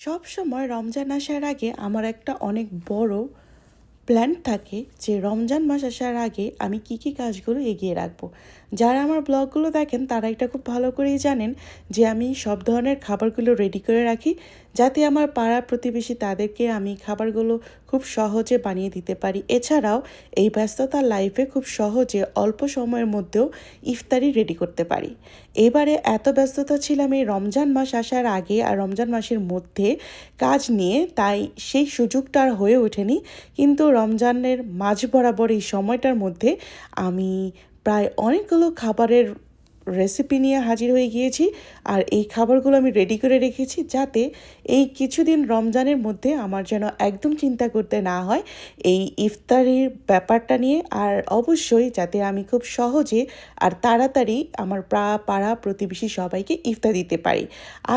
সব সময় রমজান আসার আগে আমার একটা অনেক বড় প্ল্যান থাকে যে রমজান মাস আসার আগে আমি কি কি কাজগুলো এগিয়ে রাখব। যারা আমার ব্লগগুলো দেখেন, তারা এটা খুব ভালো করেই জানেন যে আমি সব ধরনের খাবারগুলো রেডি করে রাখি যাতে আমার পাড়া প্রতিবেশী তাদেরকে আমি খাবারগুলো খুব সহজে বানিয়ে দিতে পারি। এছাড়াও এই ব্যস্ততার লাইফে খুব সহজে অল্প সময়ের মধ্যেও ইফতারি রেডি করতে পারি। এবারে এত ব্যস্ততা ছিলাম এই রমজান মাস আসার আগে আর রমজান মাসের মধ্যে কাজ নিয়ে, তাই সেই সুযোগটা আর হয়ে ওঠেনি। কিন্তু রমজানের মাঝ বরাবর এই সময়টার মধ্যে আমি প্রায় অনেকগুলো খাবারের রেসিপি নিয়ে হাজির হয়ে গিয়েছি আর এই খাবারগুলো আমি রেডি করে রেখেছি যাতে এই কিছুদিন রমজানের মধ্যে আমার যেন একদম চিন্তা করতে না হয় এই ইফতারির ব্যাপারটা নিয়ে। আর অবশ্যই যাতে আমি খুব সহজে আর তাড়াতাড়ি আমার প্রা, পাড়া প্রতিবেশী সবাইকে ইফতার দিতে পারি।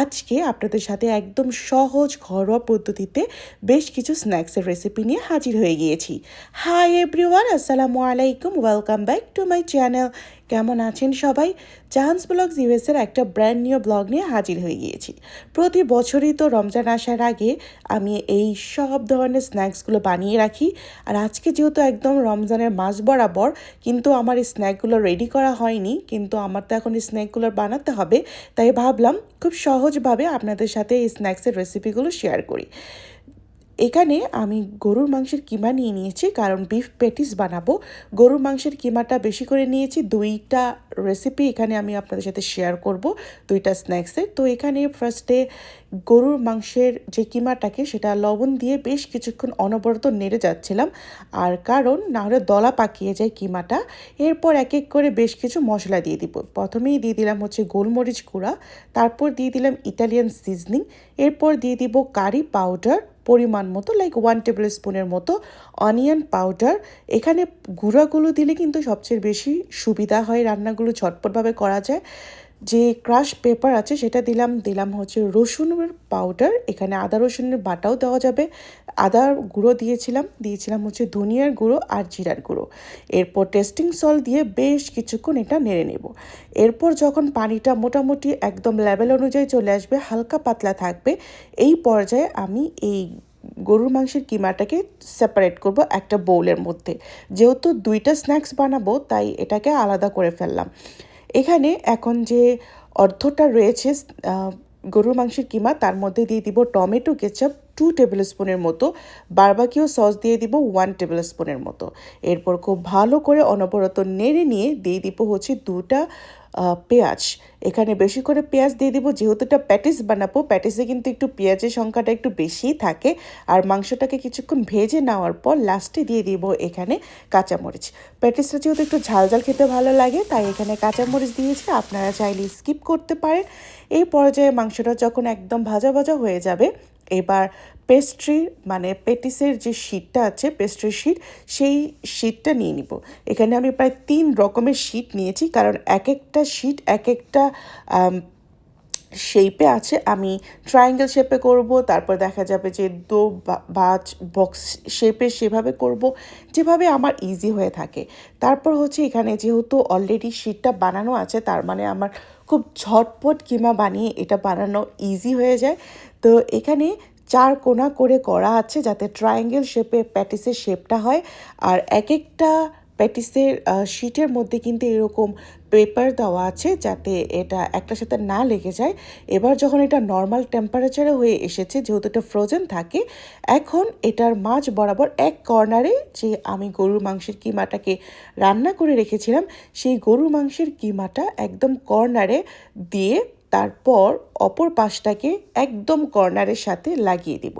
আজকে আপনাদের সাথে একদম সহজ ঘরোয়া পদ্ধতিতে বেশ কিছু স্ন্যাক্সের রেসিপি নিয়ে হাজির হয়ে গিয়েছি। হাই এভরিওয়ান আসসালামু আলাইকুম welcome back to my channel কেমন আছেন সবাই? চান্স ব্লগস ইউএসের একটা ব্র্যান্ড নিউ ব্লগ নিয়ে হাজির হয়ে গিয়েছি। প্রতি বছরই তো রমজান আসার আগে আমি এই সব ধরনের স্ন্যাক্সগুলো বানিয়ে রাখি। আর আজকে যেহেতু একদম রমজানের মাস বরাবর, কিন্তু আমার এই স্ন্যাকগুলো রেডি করা হয়নি, কিন্তু আমার তো এখন এই স্ন্যাকগুলো বানাতে হবে। তাই ভাবলাম খুব সহজভাবে আপনাদের সাথে এই স্ন্যাক্সের রেসিপিগুলো শেয়ার করি। এখানে আমি গরুর মাংসের কিমা নিয়ে নিয়েছি, কারণ বিফ প্যাটিস বানাবো। গরুর মাংসের কিমাটা বেশি করে নিয়েছি, দুইটা রেসিপি এখানে আমি আপনাদের সাথে শেয়ার করব, দুইটা স্ন্যাক্সের তো এখানে ফার্স্টে গরুর মাংসের যে কিমাটাকে, সেটা লবণ দিয়ে বেশ কিছুক্ষণ অনবরত নেড়ে যাচ্ছিলাম, আর কারণ না হলে দলা পাকিয়ে যায় কিমাটা। এরপর এক এক করে বেশ কিছু মশলা দিয়ে দিব। প্রথমেই দিয়ে দিলাম হচ্ছে গোলমরিচ গুঁড়া, তারপর দিয়ে দিলাম ইটালিয়ান সিজনিং এরপর দিয়ে দিব কারি পাউডার পরিমাণ মতো লাইক ওয়ান টেবিল স্পুনের মতো অনিয়ন পাউডার এখানে গুঁড়াগুলো দিলে কিন্তু সবচেয়ে বেশি সুবিধা হয় রান্নাগুলো ঝটপটভাবে করা যায়। যে ক্রাশ পেপার আছে সেটা দিলাম দিলাম হচ্ছে রসুনের পাউডার এখানে আদা রসুনের বাটাও দেওয়া যাবে। আদার গুঁড়ো দিয়েছিলাম দিয়েছিলাম হচ্ছে ধনিয়ার গুঁড়ো আর জিরার গুঁড়ো। এরপর টেস্টিং সল দিয়ে বেশ কিছুক্ষণ এটা নেড়ে নেব। এরপর যখন পানিটা মোটামুটি একদম লেভেল অনুযায়ী চলে আসবে, হালকা পাতলা থাকবে, এই পর্যায়ে আমি এই গরুর মাংসের কিমাটাকে সেপারেট করব একটা বোলের মধ্যে। যেহেতু দুইটা স্ন্যাক্স বানাবো, তাই এটাকে আলাদা করে ফেললাম। এখানে এখন যে অর্ধটা রয়েছে গরুর মাংসের কিমা, তার মধ্যে দিয়ে দিব টমেটো, কেচাপ টু টেবিল স্পুনের মতো। বারবাকিও সস দিয়ে দিব ওয়ান টেবিল স্পুনের মতো। এরপর খুব ভালো করে অনবরত নেড়ে নিয়ে দিয়ে দিব হচ্ছে দুটা পেঁয়াজ। এখানে বেশি করে পেঁয়াজ দিয়ে দিব, যেহেতু এটা প্যাটিস বানাবো, প্যাটিসে কিন্তু একটু পেঁয়াজের সংখ্যাটা একটু বেশিই থাকে। আর মাংসটাকে কিছুক্ষণ ভেজে নেওয়ার পর লাস্টে দিয়ে দিব এখানে কাঁচামরিচ। প্যাটিসটা যেহেতু একটু ঝাল ঝাল খেতে ভালো লাগে, তাই এখানে কাঁচামরিচ দিয়েছি, আপনারা চাইলে স্কিপ করতে পারেন। এই পর্যায়ে মাংসটা যখন একদম ভাজা ভাজা হয়ে যাবে, এবার পেস্ট্রি মানে পেটিসের যে শিটটা আছে, পেস্ট্রি শিট, সেই শিটটা নিয়ে নিব। এখানে আমি প্রায় তিন রকমের শিট নিয়েছি, কারণ এক একটা শিট এক একটা শেপে আছে। আমি ট্রায়াঙ্গেল শেপে করব, তারপর দেখা যাবে যে দো বাজ বক্স শেপে সেভাবে করব, যেভাবে আমার ইজি হয়ে থাকে। তারপর হচ্ছে এখানে যেহেতু অলরেডি শিটটা বানানো আছে, তার মানে আমার খুব ঝটপট কিমা বানিয়ে এটা বানানো ইজি হয়ে যায়। তো এখানে চার কোনা করে করা আছে যাতে ট্রায়াঙ্গেল শেপে প্যাটিসের শেপটা হয়। আর এক একটা প্যাটিসের শিটের মধ্যে কিন্তু এরকম পেপার দেওয়া আছে যাতে এটা একটার সাথে না লেগে যায়। এবার যখন এটা নর্মাল টেম্পারেচারে হয়ে এসেছে, যেহেতু এটা ফ্রোজেন থাকে, এখন এটার মাঝ বরাবর এক কর্নারে যে আমি গরুর মাংসের কিমাটাকে রান্না করে রেখেছিলাম, সেই গরুর মাংসের কিমাটা একদম কর্নারে দিয়ে তারপর অপর পাশটাকে একদম কর্নারের সাথে লাগিয়ে দিব।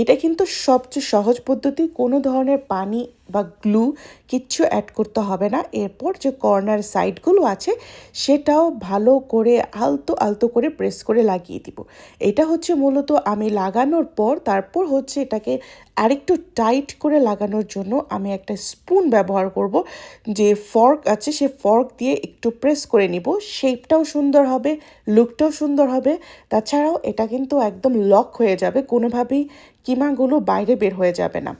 এটা কিন্তু সবচেয়ে সহজ পদ্ধতি। কোনো ধরনের পানি বা গ্লু কিচ্ছু অ্যাড করতে হবে না। এরপর যে কর্নার সাইডগুলো আছে, সেটাও ভালো করে আলতো আলতো করে প্রেস করে লাগিয়ে দিব। এটা হচ্ছে মূলত আমি লাগানোর পর, তারপর হচ্ছে এটাকে আরেকটু টাইট করে লাগানোর জন্য আমি একটা স্পুন ব্যবহার করব। যে ফর্ক আছে, সে ফর্ক দিয়ে একটু প্রেস করে নিব। শেপটাও সুন্দর হবে লুকটাও সুন্দর হবে। তাছাড়াও এটা কিন্তু একদম লক হয়ে যাবে। কোনোভাবেই কিমাগুলো বাইরে বের হয়ে যাবে না।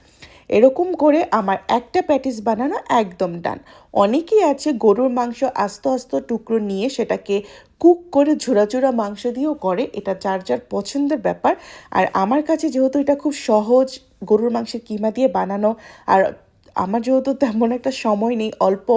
এরকম করে আমার একটা প্যাটিস বানানো একদম ডান। অনেকেই আছে গরুর মাংস আস্তে আস্তে টুকরো নিয়ে সেটাকে কুক করে ঝোড়া ঝোড়া মাংস দিয়েও করে, এটা যার যার পছন্দের ব্যাপার। আর আমার কাছে যেহেতু এটা খুব সহজ গরুর মাংসের কিমা দিয়ে বানানো, আর আমার যেহেতু তেমন একটা সময় নেই, অল্প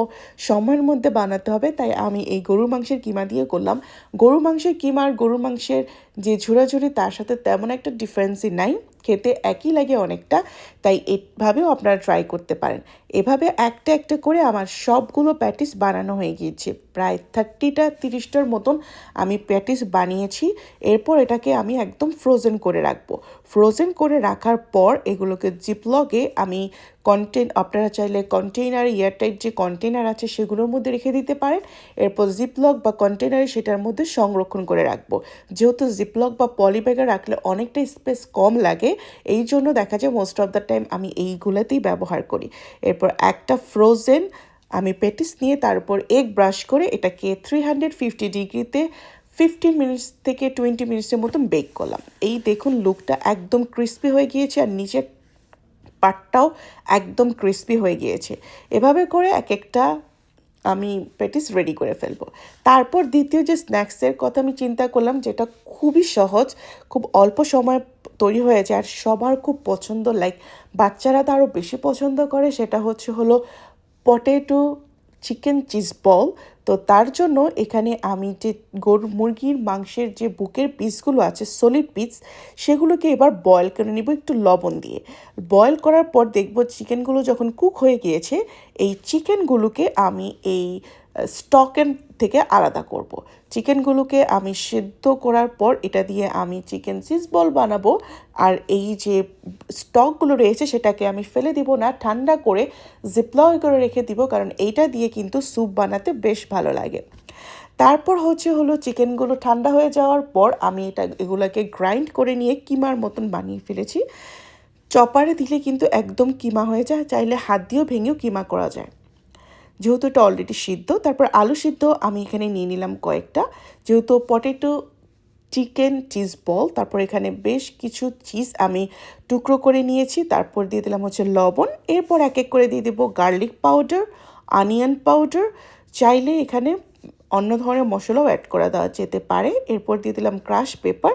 সময়ের মধ্যে বানাতে হবে, তাই আমি এই গরুর মাংসের কিমা দিয়ে করলাম। গরুর মাংসের কিমা আর গরুর মাংসের যে ঝুড়াঝুড়ি তার সাথে তেমন একটা ডিফারেন্সই নাই। খেতে একই লাগে অনেকটা, তাই এভাবেও আপনারা ট্রাই করতে পারেন। এভাবে একটা একটা করে আমার সবগুলো প্যাটিস বানানো হয়ে গিয়েছে। প্রায় থার্টিটা তিরিশটার মতন আমি প্যাটিস বানিয়েছি। এরপর এটাকে আমি একদম ফ্রোজেন করে রাখব। ফ্রোজেন করে রাখার পর এগুলোকে জিপলগে আমি কন্টেন আপনারা চাইলে কন্টেইনার এয়ারটাইট যে কন্টেনার আছে সেগুলোর মধ্যে রেখে দিতে পারেন। এরপর জিপলক বা কন্টেনারে সেটার মধ্যে সংরক্ষণ করে রাখব। যেহেতু জিপলক বা পলিব্যাগে রাখলে অনেকটা স্পেস কম লাগে, এই জন্য দেখা যায় মোস্ট অফ দ্য টাইম আমি এইগুলোতেই ব্যবহার করি। এরপর একটা ফ্রোজেন আমি পেটিস নিয়ে তার উপর এগ ব্রাশ করে এটাকে থ্রি হান্ড্রেড ফিফটি ডিগ্রিতে ফিফটিন মিনিটস থেকে টোয়েন্টি মিনিটসের মতন বেক করলাম। এই দেখুন লুকটা একদম ক্রিস্পি হয়ে গিয়েছে আর নিচের পাটটাও একদম ক্রিস্পি হয়ে গিয়েছে। এভাবে করে এক একটা আমি পেটিস রেডি করে ফেলব। তারপর দ্বিতীয় যে স্ন্যাক্সের কথা আমি চিন্তা করলাম, যেটা খুবই সহজ, খুব অল্প সময় তৈরি হয়ে যায় আর সবার খুব পছন্দ লাইক বাচ্চারা তো আরও বেশি পছন্দ করে, সেটা হচ্ছে হলো পটেটো চিকেন চিজ বল তো তার জন্য এখানে আমি যে গরু মুরগির মাংসের যে বুকের পিসগুলো আছে সলিড পিস সেগুলোকে এবার বয়েল করে নিব একটু লবণ দিয়ে। বয়েল করার পর দেখব চিকেনগুলো যখন কুক হয়ে গিয়েছে, এই চিকেনগুলোকে আমি এই স্টকের থেকে আলাদা করব। চিকেনগুলোকে আমি সেদ্ধ করার পর এটা দিয়ে আমি চিকেন চিজ বল বানাবো। আর এই যে স্টকগুলো রয়েছে সেটাকে আমি ফেলে দিব না, ঠান্ডা করে জিপলয় করে রেখে দিব, কারণ এইটা দিয়ে কিন্তু স্যুপ বানাতে বেশ ভালো লাগে। তারপর হচ্ছে হলো চিকেনগুলো ঠান্ডা হয়ে যাওয়ার পর আমি এটা, এগুলোকে গ্রাইন্ড করে নিয়ে কিমার মতন বানিয়ে ফেলেছি। চপারে দিলে কিন্তু একদম কিমা হয়ে যায়, চাইলে হাত দিয়েও ভেঙেও কিমা করা যায়। যেহেতু এটা অলরেডি সিদ্ধ, তারপর আলু সিদ্ধ আমি এখানে নিয়ে নিলাম কয়েকটা। যেহেতু পটেটো চিকেন চিজ বল তারপর এখানে বেশ কিছু চিজ আমি টুকরো করে নিয়েছি, তারপর দিয়ে দিলাম হচ্ছে লবণ। এরপর এক এক করে দিয়ে দেবো গার্লিক পাউডার আনিয়ন পাউডার চাইলে এখানে অন্য ধরনের মশলাও অ্যাড করা দেওয়া যেতে পারে। এরপর দিয়ে দিলাম ক্রাশ পেপার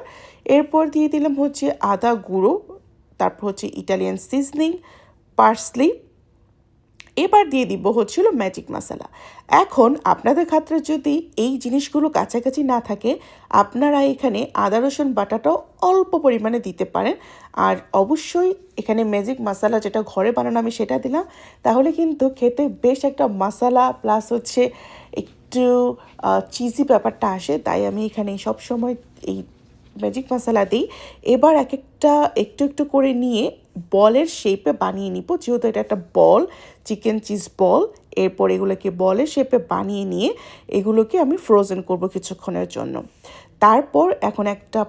এরপর দিয়ে দিলাম হচ্ছে আদা গুঁড়ো, তারপর হচ্ছে ইটালিয়ান সিজনিং পার্সলি এবার দিয়ে দিব হচ্ছিল ম্যাজিক মশলা এখন আপনাদের ক্ষেত্রে যদি এই জিনিসগুলো কাছাকাছি না থাকে, আপনারা এখানে আদা, রসুন, বাটাটাও অল্প পরিমাণে দিতে পারেন। আর অবশ্যই এখানে ম্যাজিক মশলা যেটা ঘরে বানানো আমি সেটা দিলাম। তাহলে কিন্তু খেতে বেশ একটা মশলা প্লাস হচ্ছে একটু চিজি ব্যাপারটা আসে। তাই আমি এখানে সব সময় এই ম্যাজিক মশলা দিই। এবার এক একটা একটু একটু করে নিয়ে বলের শেপে বানিয়ে নিব। যেহেতু এটা একটা বল চিকেন চিজ বল এরপর এগুলোকে বলের শেপে বানিয়ে নিয়ে এগুলোকে আমি ফ্রোজেন করব কিছুক্ষণের জন্য। তারপর এখন একটা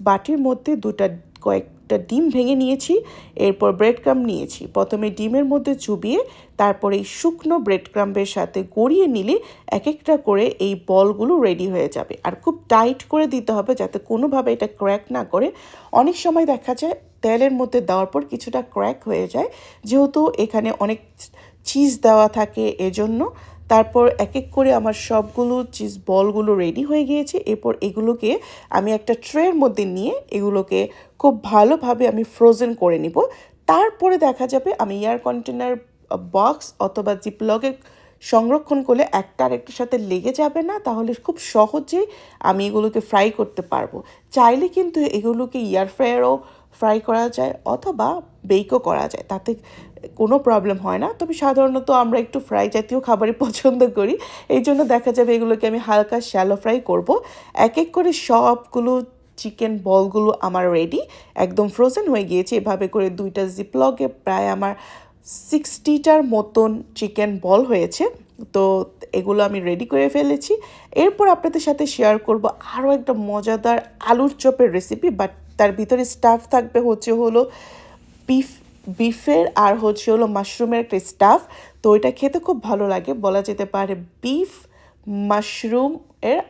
বাটির মধ্যে দুটা, কয়েকটা ডিম ভেঙে নিয়েছি, এরপর ব্রেড ক্রাম নিয়েছি। প্রথমে ডিমের মধ্যে চুবিয়ে, তারপর এই শুকনো ব্রেড ক্রাম্পের সাথে গড়িয়ে নিলে এক একটা করে এই বলগুলো রেডি হয়ে যাবে। আর খুব টাইট করে দিতে হবে যাতে কোনোভাবে এটা ক্র্যাক না করে। অনেক সময় দেখা যায় তেলের মধ্যে দেওয়ার পর কিছুটা ক্র্যাক হয়ে যায়। যেহেতু এখানে অনেক চিজ দেওয়া থাকে এজন্য, তারপর এক এক করে আমার সবগুলো চিজ বলগুলো রেডি হয়ে গিয়েছে। এরপর এগুলোকে আমি একটা ট্রের মধ্যে নিয়ে এগুলোকে খুব ভালোভাবে আমি ফ্রোজেন করে নিব। তারপরে দেখা যাবে আমি এয়ার কন্টেনার বক্স অথবা জিপলগে সংরক্ষণ করলে একটা আরেকটার সাথে লেগে যাবে না, তাহলে খুব সহজেই আমি এগুলোকে ফ্রাই করতে পারব। চাইলে কিন্তু এগুলোকে এয়ার ফ্রায়ারও ফ্রাই করা যায় অথবা বেকও করা যায়। তাতে কোনো প্রবলেম হয় না। তবে সাধারণত আমরা একটু ফ্রাই জাতীয় খাবারই পছন্দ করি। এই জন্য দেখা যাবে এগুলোকে আমি হালকা শ্যালো ফ্রাই করব। এক এক করে সবগুলো চিকেন বলগুলো আমার রেডি একদম ফ্রোজেন হয়ে গিয়েছে। এভাবে করে দুইটা জিপলগে প্রায় আমার সিক্সটিটার মতন চিকেন বল হয়েছে। তো এগুলো আমি রেডি করে ফেলেছি। এরপর আপনাদের সাথে শেয়ার করব আরও একটা মজাদার আলুর চপের রেসিপি বাট তার ভিতরে স্টাফ থাকবে হচ্ছে হলো বিফ বিফের আর হচ্ছে হলো মাশরুমের একটা স্টাফ তো এটা খেতে খুব ভালো লাগে, বলা যেতে পারে বিফ মাশরুম এর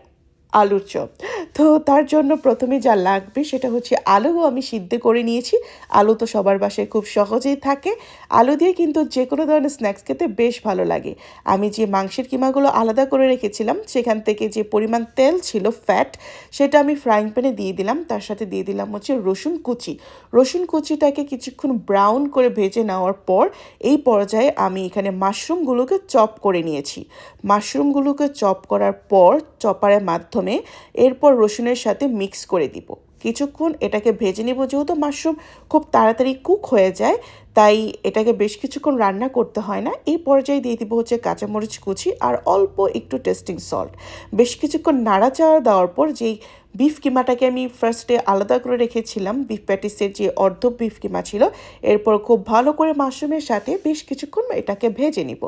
আলুর চপ। তো তার জন্য প্রথমে যা লাগবে সেটা হচ্ছে আলুও আমি সিদ্ধ করে নিয়েছি। আলু তো সবার বাসায় খুব সহজেই থাকে। আলু দিয়ে কিন্তু যে কোনো ধরনের স্ন্যাক্স খেতে বেশ ভালো লাগে। আমি যে মাংসের কিমাগুলো আলাদা করে রেখেছিলাম, সেখান থেকে যে পরিমাণ তেল ছিল ফ্যাট সেটা আমি ফ্রাইং প্যানে দিয়ে দিলাম। তার সাথে দিয়ে দিলাম হচ্ছে রসুন কুচি। রসুন কুচিটাকে কিছুক্ষণ ব্রাউন করে ভেজে নেওয়ার পর এই পর্যায়ে আমি এখানে মাশরুমগুলোকে চপ করে নিয়েছি। মাশরুমগুলোকে চপ করার পর চপারের মাধ্যমে এরপর রসুনের সাথে মিক্স করে দিব। কিছুক্ষণ এটাকে ভেজে নেব, যেহেতু মাশরুম খুব তাড়াতাড়ি কুক হয়ে যায় তাই এটাকে বেশ কিছুক্ষণ রান্না করতে হয় না। এই পর্যায়ে দিয়ে দিব হচ্ছে কাঁচামরিচ কুচি আর অল্প একটু টেস্টিং সল্ট। বেশ কিছুক্ষণ নাড়াচাড়া দেওয়ার পর যেই বিফ কিমাটাকে আমি ফার্স্টে আলাদা করে রেখেছিলাম, বিফ প্যাটিসের যে অর্ধ বিফ কিমা ছিল, এরপর খুব ভালো করে মাশরুমের সাথে বেশ কিছুক্ষণ এটাকে ভেজে নিব।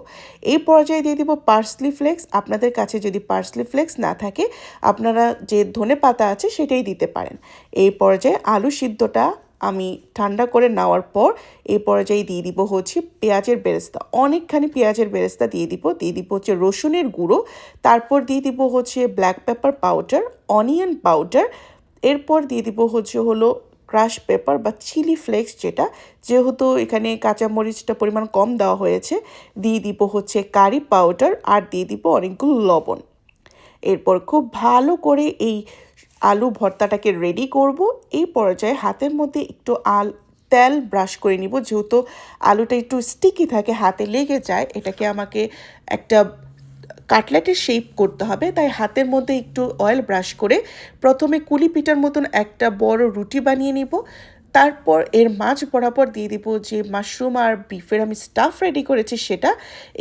এই পর্যায়ে দিয়ে দিব পার্সলি ফ্লেক্স। আপনাদের কাছে যদি পার্সলি ফ্লেক্স না থাকে, আপনারা যে ধনে পাতা আছে সেটাই দিতে পারেন। এই পর্যায়ে আলু সিদ্ধটা আমি ঠান্ডা করে নেওয়ার পর এই পর্যায়ে দিয়ে দিব হচ্ছে পেঁয়াজের বেরেস্তা। অনেকখানি পেঁয়াজের বেরেস্তা দিয়ে দিব। দিয়ে দিব হচ্ছে রসুনের গুঁড়ো। তারপর দিয়ে দিব হচ্ছে black pepper powder onion powder এরপর দিয়ে দিব হচ্ছে হলো ক্রাশ পেপার বা চিলি ফ্লেক্স যেটা। যেহেতু এখানে কাঁচামরিচটা পরিমাণ কম দেওয়া হয়েছে, দিয়ে দিব হচ্ছে কারি পাউডার আর দিয়ে দিব অনেকগুলো লবণ। এরপর খুব ভালো করে এই আলু ভর্তাটাকে রেডি করব। এই পর্যায়ে হাতের মধ্যে একটু আল, তেল ব্রাশ করে নিব। যেহেতু আলুটা একটু স্টিকি থাকে, হাতে লেগে যায়, এটাকে আমাকে একটা কাটলেটের শেপ করতে হবে। তাই হাতের মধ্যে একটু অয়েল ব্রাশ করে প্রথমে কুলি পিঠার মতন একটা বড় রুটি বানিয়ে নিব। তারপর এর মাঝ বরাবর দিয়ে দিব যে মাশরুম আর বিফের আমি স্টাফ রেডি করেছি সেটা।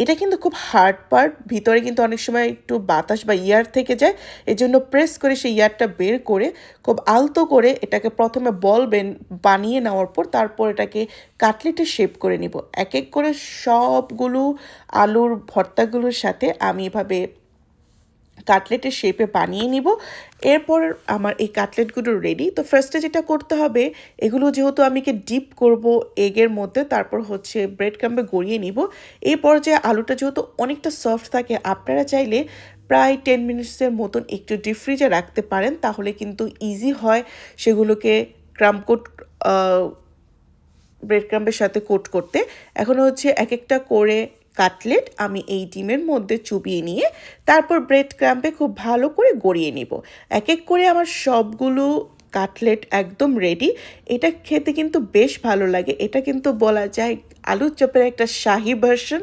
এটা কিন্তু খুব হার্ড পার্ট ভিতরে কিন্তু অনেক সময় একটু বাতাস বা ইয়ার থেকে যায়, এজন্য প্রেস করে সেই ইয়ারটা বের করে, খুব আলতো করে এটাকে প্রথমে বল বেন, বানিয়ে নেওয়ার পর তারপর এটাকে কাটলেটে শেপ করে নিব। এক এক করে সবগুলো আলুর ভর্তাগুলোর সাথে আমি এভাবে কাটলেটের শেপে বানিয়ে নিব। এরপর আমার এই কাটলেটগুলো রেডি তো ফার্স্টে যেটা করতে হবে, এগুলো যেহেতু আমি কি ডিপ করব এগের মধ্যে, তারপর হচ্ছে ব্রেড ক্রাম্বে গড়িয়ে নিব। এই পর্যায়ে আলুটা যেহেতু অনেকটা সফট থাকে, আপনারা চাইলে প্রায় টেন মিনিটসের মতন একটু ডিপ ফ্রিজে রাখতে পারেন, তাহলে কিন্তু ইজি হয় সেগুলোকে ক্রামকোট ব্রেড ক্রাম্বের সাথে কোট করতে। এখন হচ্ছে এক একটা করে কাটলেট আমি এই ডিমের মধ্যে চুবিয়ে নিয়ে তারপর ব্রেড ক্রাম্পে খুব ভালো করে গড়িয়ে নিব। এক এক করে আমার সবগুলো কাটলেট একদম রেডি এটা খেতে কিন্তু বেশ ভালো লাগে। এটা কিন্তু বলা যায় আলুর চপের একটা শাহি ভার্সন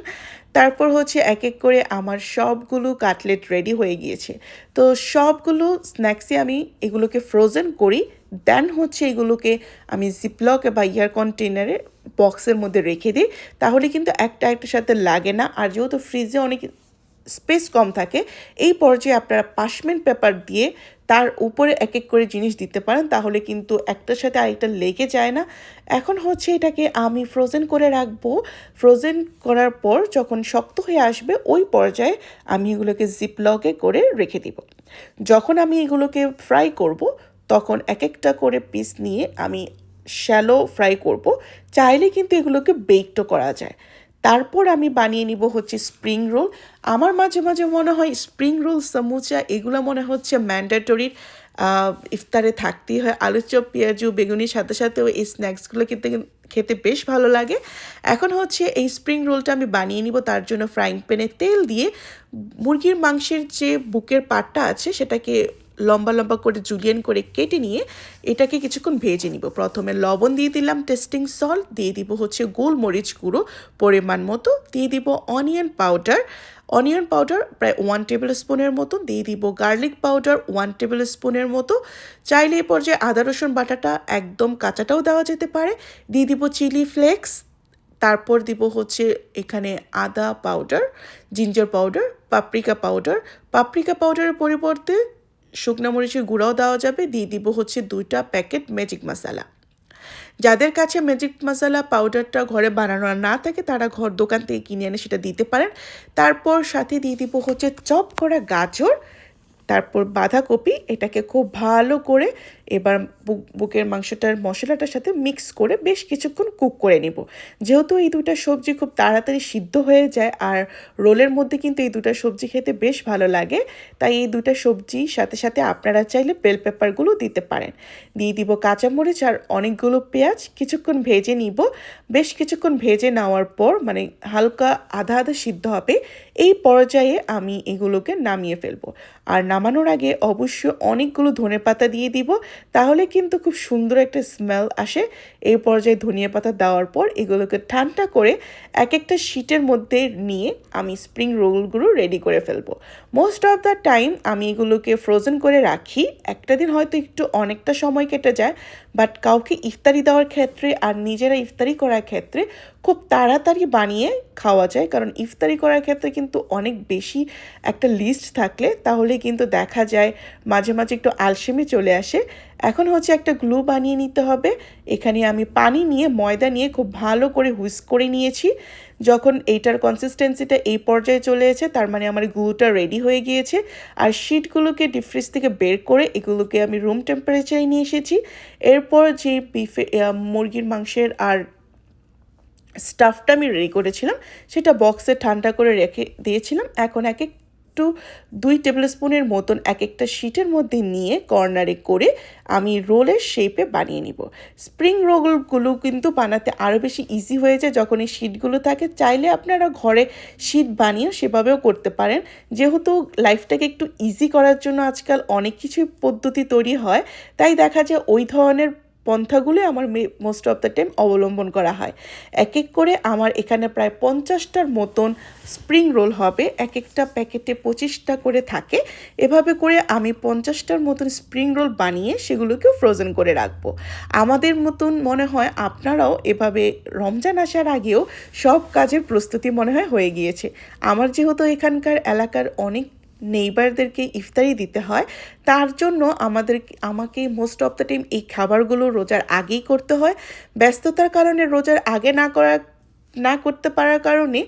তারপর হচ্ছে এক এক করে আমার সবগুলো কাটলেট রেডি হয়ে গিয়েছে। তো সবগুলো স্ন্যাক্সে আমি এগুলোকে ফ্রোজেন করি। দেন হচ্ছে এগুলোকে আমি জিপলকে বা ইয়ার কন্টেনারে বক্সের মধ্যে রেখে দিই, তাহলে কিন্তু একটা একটার সাথে লাগে না। আর যেহেতু ফ্রিজে অনেক স্পেস কম থাকে, এই পর্যায়ে আপনারা পাশমেন্ট পেপার দিয়ে তার উপরে এক এক করে জিনিস দিতে পারেন, তাহলে কিন্তু একটার সাথে আরেকটা লেগে যায় না। এখন হচ্ছে এটাকে আমি ফ্রোজেন করে রাখব। ফ্রোজেন করার পর যখন শক্ত হয়ে আসবে, ওই পর্যায়ে আমি এগুলোকে জিপলকে করে রেখে দিব। যখন আমি এগুলোকে ফ্রাই করব, তখন এক একটা করে পিস নিয়ে আমি শ্যালো ফ্রাই করব। চাইলে কিন্তু এগুলোকে বেকটো করা যায়। তারপর আমি বানিয়ে নিব হচ্ছে স্প্রিং রোল আমার মাঝে মাঝে মনে হয় স্প্রিং রোল সমুচা এগুলো মনে হচ্ছে ম্যান্ডেটরির ইফতারে থাকতেই হয়। আলু চপ, পেঁয়াজু বেগুনির সাথে সাথেও এই স্ন্যাক্সগুলো খেতে খেতে বেশ ভালো লাগে। এখন হচ্ছে এই স্প্রিং রোলটা আমি বানিয়ে নিব। তার জন্য ফ্রাইং প্যানে তেল দিয়ে মুরগির মাংসের যে বুকের পাটটা আছে সেটাকে লম্বা লম্বা করে জুলিয়ান করে কেটে নিয়ে এটাকে কিছুক্ষণ ভেজে নিব। প্রথমে লবণ দিয়ে দিলাম টেস্টিং সল্ট দিয়ে দিব হচ্ছে গোলমরিচ গুঁড়ো পরিমাণ মতো। দিয়ে দিব অনিয়ন পাউডার অনিয়ন পাউডার প্রায় ওয়ান টেবিল স্পুনের মতো। দিয়ে দিব গার্লিক পাউডার ওয়ান টেবিল স্পুনের মতো। চাইলে এই পর্যায়ে আদা, রসুন বাটাটা একদম কাঁচাটাও দেওয়া যেতে পারে। দিয়ে দিব চিলি ফ্লেক্স তারপর দিব হচ্ছে এখানে আদা powder ginger powder paprika powder paprika পাউডারের পরিবর্তে শুকনো মরিচের গুঁড়াও দেওয়া যাবে, দিয়ে দিব হচ্ছে দুইটা প্যাকেট ম্যাজিক মশালা যাদের কাছে ম্যাজিক মশালা পাউডারটা ঘরে বানানো না থাকে, তারা ঘর দোকান থেকে কিনে এনে সেটা দিতে পারেন। তারপর সাথে দিয়ে দিব হচ্ছে চপ করা গাজর তারপর বাঁধাকপি এটাকে খুব ভালো করে এবার বুক বুকের মাংসটার মশলাটার সাথে মিক্স করে বেশ কিছুক্ষণ কুক করে নিব। যেহেতু এই দুটা সবজি খুব তাড়াতাড়ি সিদ্ধ হয়ে যায় আর রোলের মধ্যে কিন্তু এই দুটা সবজি খেতে বেশ ভালো লাগে, তাই এই দুটা সবজি সাথে সাথে আপনারা চাইলে বেল পেপারগুলো দিতে পারেন। দিয়ে দিব কাঁচামরিচ আর অনেকগুলো পেঁয়াজ, কিছুক্ষণ ভেজে নিব। বেশ কিছুক্ষণ ভেজে নেওয়ার পর মানে হালকা আধা আধা সিদ্ধ হবে, এই পর্যায়ে আমি এগুলোকে নামিয়ে ফেলব। আর নামানোর আগে অবশ্য অনেকগুলো ধনে পাতা দিয়ে দিব, তাহলে কিন্তু খুব সুন্দর একটা স্মেল আসে এই পর্যায়ে ধনিয়া পাতা দেওয়ার পর এগুলোকে ঠান্ডা করে এক একটা শিটের মধ্যে নিয়ে আমি স্প্রিং রোলগুলো রেডি করে ফেলব। মোস্ট অফ দ্য টাইম আমি এগুলোকে ফ্রোজেন করে রাখি। একটা দিন হয়তো একটু অনেকটা সময় কেটে যায় বাট কাউকে ইফতারি দেওয়ার ক্ষেত্রে আর নিজেরা ইফতারি করার ক্ষেত্রে খুব তাড়াতাড়ি বানিয়ে খাওয়া যায়। কারণ ইফতারি করার ক্ষেত্রে কিন্তু অনেক বেশি একটা লিস্ট থাকলে তাহলে কিন্তু দেখা যায় মাঝে মাঝে একটু আলসেমি চলে আসে। এখন হচ্ছে একটা গ্লু বানিয়ে নিতে হবে। এখানে আমি পানি নিয়ে, ময়দা নিয়ে খুব ভালো করে হুইস্ক করে নিয়েছি। যখন এইটার কনসিস্টেন্সিটা এই পর্যায়ে চলে এসেছে, তার মানে আমার গ্লুটা রেডি হয়ে গিয়েছে। আর শিটগুলোকে ডিপ ফ্রিজ থেকে বের করে এগুলোকে আমি রুম টেম্পারেচারে নিয়ে এসেছি। এরপর যে বিফে মুরগির মাংসের আর স্টাফটা আমি রেডি করেছিলাম, সেটা বক্সে ঠান্ডা করে রেখে দিয়েছিলাম। এখন এক এক একটু দুই টেবিল স্পুনের মতন এক একটা শিটের মধ্যে নিয়ে কর্নারে করে আমি রোলের শেপে বানিয়ে নিব। স্প্রিং রোলগুলো কিন্তু বানাতে আরও বেশি ইজি হয়ে যায় যখন এই শিটগুলো থাকে। চাইলে আপনারা ঘরে শিট বানিয়েও সেভাবেও করতে পারেন। যেহেতু লাইফটাকে একটু ইজি করার জন্য আজকাল অনেক কিছুই পদ্ধতি তৈরি হয়, তাই দেখা যায় ওই ধরনের পন্থাগুলো আমার মোস্ট অফ দ্য টাইম অবলম্বন করা হয়। এক এক করে আমার এখানে প্রায় পঞ্চাশটার মতন স্প্রিং রোল হবে এক একটা প্যাকেটে পঁচিশটা করে থাকে। এভাবে করে আমি পঞ্চাশটার মতন স্প্রিং রোল বানিয়ে সেগুলোকেও ফ্রোজেন করে রাখব। আমাদের মতন মনে হয় আপনারাও এভাবে রমজান আসার আগেও সব কাজের প্রস্তুতি মনে হয় হয়ে গিয়েছে। আমার যেহেতু এখানকার এলাকার অনেক নেইবারদেরকে ইফতারি দিতে হয়, তার জন্য আমাদের, আমাকে মোস্ট অফ দ্য টাইম এই খাবারগুলো রোজার আগেই করতে হয়। ব্যস্ততার কারণে রোজার আগে না করা, না করতে পারার কারণে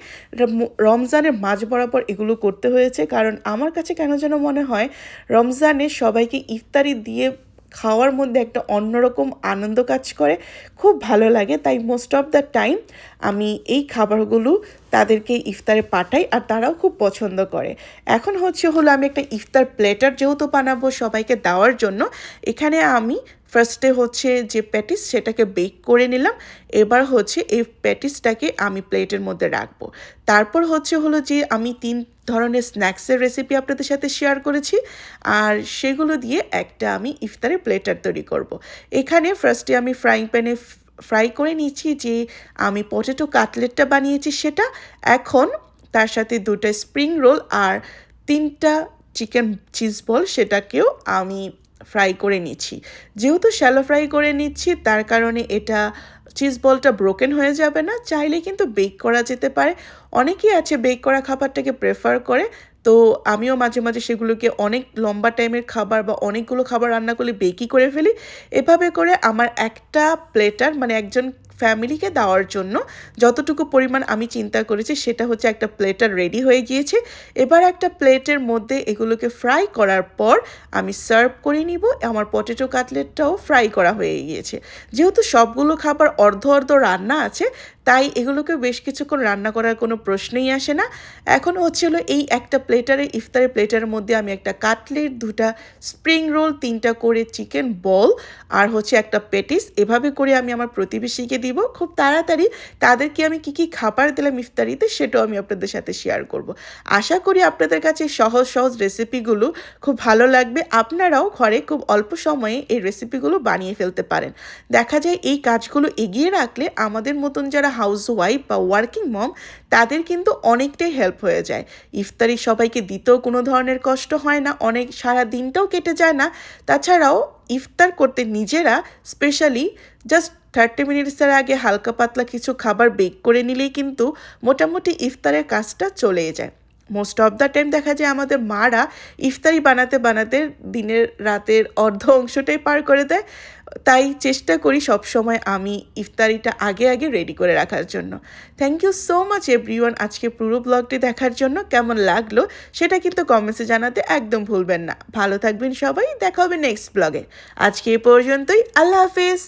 রমজানের মাঝ বরাবর এগুলো করতে হয়েছে। কারণ আমার কাছে কেন যেন মনে হয়, রমজানে সবাইকে ইফতারি দিয়ে খাওয়ার মধ্যে একটা অন্যরকম আনন্দ কাজ করে। খুব ভালো লাগে, তাই মোস্ট অফ দ্য টাইম আমি এই খাবারগুলো তাদেরকে ইফতারে পাঠাই আর তারাও খুব পছন্দ করে এখন হচ্ছে হলো আমি একটা ইফতার প্লেটার যেহেতু বানাবো সবাইকে দেওয়ার জন্য, এখানে আমি ফার্স্টে হচ্ছে যে প্যাটিস সেটাকে বেক করে নিলাম, এবার হচ্ছে এই প্যাটিসটাকে আমি প্লেটের মধ্যে রাখব তারপর হচ্ছে হলো যে আমি তিন ধরনের স্ন্যাক্সের রেসিপি আপনাদের সাথে শেয়ার করেছি, আর সেগুলো দিয়ে একটা আমি ইফতারে প্লেটার তৈরি করব। এখানে ফার্স্টে আমি ফ্রাইং প্যানে ফ্রাই করে নিচ্ছি যে আমি পটেটো কাটলেটটা বানিয়েছি সেটা। এখন তার সাথে দুটো স্প্রিং রোল আর তিনটা চিকেন চিজ বল সেটাকেও আমি ফ্রাই করে নিচ্ছি যেহেতু শ্যালো ফ্রাই করে নিচ্ছি, তার কারণে এটা চিজ বলটা ব্রোকেন হয়ে যাবে না। চাইলে কিন্তু বেক করা যেতে পারে। অনেকেই আছে বেক করা খাবারটাকে প্রেফার করে। তো আমিও মাঝে মাঝে সেগুলোকে অনেক লম্বা টাইমের খাবার বা অনেকগুলো খাবার রান্না করলে বেকি করে ফেলি। এভাবে করে আমার একটা প্লেটার মানে একজন ফ্যামিলিকে দেওয়ার জন্য যতটুকু পরিমাণ আমি চিন্তা করেছি, সেটা হচ্ছে একটা প্লেটার রেডি হয়ে গিয়েছে। এবার একটা প্লেটের মধ্যে এগুলোকে ফ্রাই করার পর আমি সার্ভ করে নিব। আমার পটেটো কাটলেটটাও ফ্রাই করা হয়ে গিয়েছে। যেহেতু সবগুলো খাবার অর্ধ অর্ধ রান্না আছে, তাই এগুলোকে বেশ কিছুক্ষণ রান্না করার কোনো প্রশ্নই আসে না। এখন হচ্ছিল এই একটা প্লেটারে, ইফতারি প্লেটারের মধ্যে আমি একটা কাটলেট দুটা স্প্রিং রোল তিনটা করে চিকেন বল আর হচ্ছে একটা পেটিস। এভাবে করে আমি আমার প্রতিবেশীকে দিব, খুব তাড়াতাড়ি তাদেরকে আমি কি কি খাবার দিলাম ইফতারিতে সেটাও আমি আপনাদের সাথে শেয়ার করব। আশা করি আপনাদের কাছে সহজ সহজ রেসিপিগুলো খুব ভালো লাগবে। আপনারাও ঘরে খুব অল্প সময়ে এই রেসিপিগুলো বানিয়ে ফেলতে পারেন। দেখা যায় এই কাজগুলো এগিয়ে রাখলে আমাদের মতন যারা হাউস ওয়াইফ বা ওয়ার্কিং মম তাদের কিন্তু অনেকটাই হেল্প হয়ে যায়। ইফতারি সবাইকে দিতেও কোনো ধরনের কষ্ট হয় না, অনেক সারা দিনটাও কেটে যায় না। তাছাড়াও ইফতার করতে নিজেরা স্পেশালি জাস্ট থার্টি মিনিটসের আগে হালকা পাতলা কিছু খাবার বেক করে নিলেই কিন্তু মোটামুটি ইফতারের কাজটা চলেই যায়। মোস্ট অফ দ্য টাইম দেখা যায় আমাদের মারা ইফতারি বানাতে বানাতে দিনের রাতের অর্ধ অংশটাই পার করে দেয়। তাই চেষ্টা করি সব সময় আমি ইফতারিটা আগে আগে রেডি করে রাখার জন্য। Thank you so much everyone আজকে পুরো ব্লগটি দেখার জন্য। কেমন লাগল সেটা কিন্তু কমেন্টসে জানাতে একদম ভুলবেন না। ভালো থাকবেন সবাই, দেখা হবে নেক্সট ব্লগে আজকে এ পর্যন্তই, আল্লাহ হাফেজ।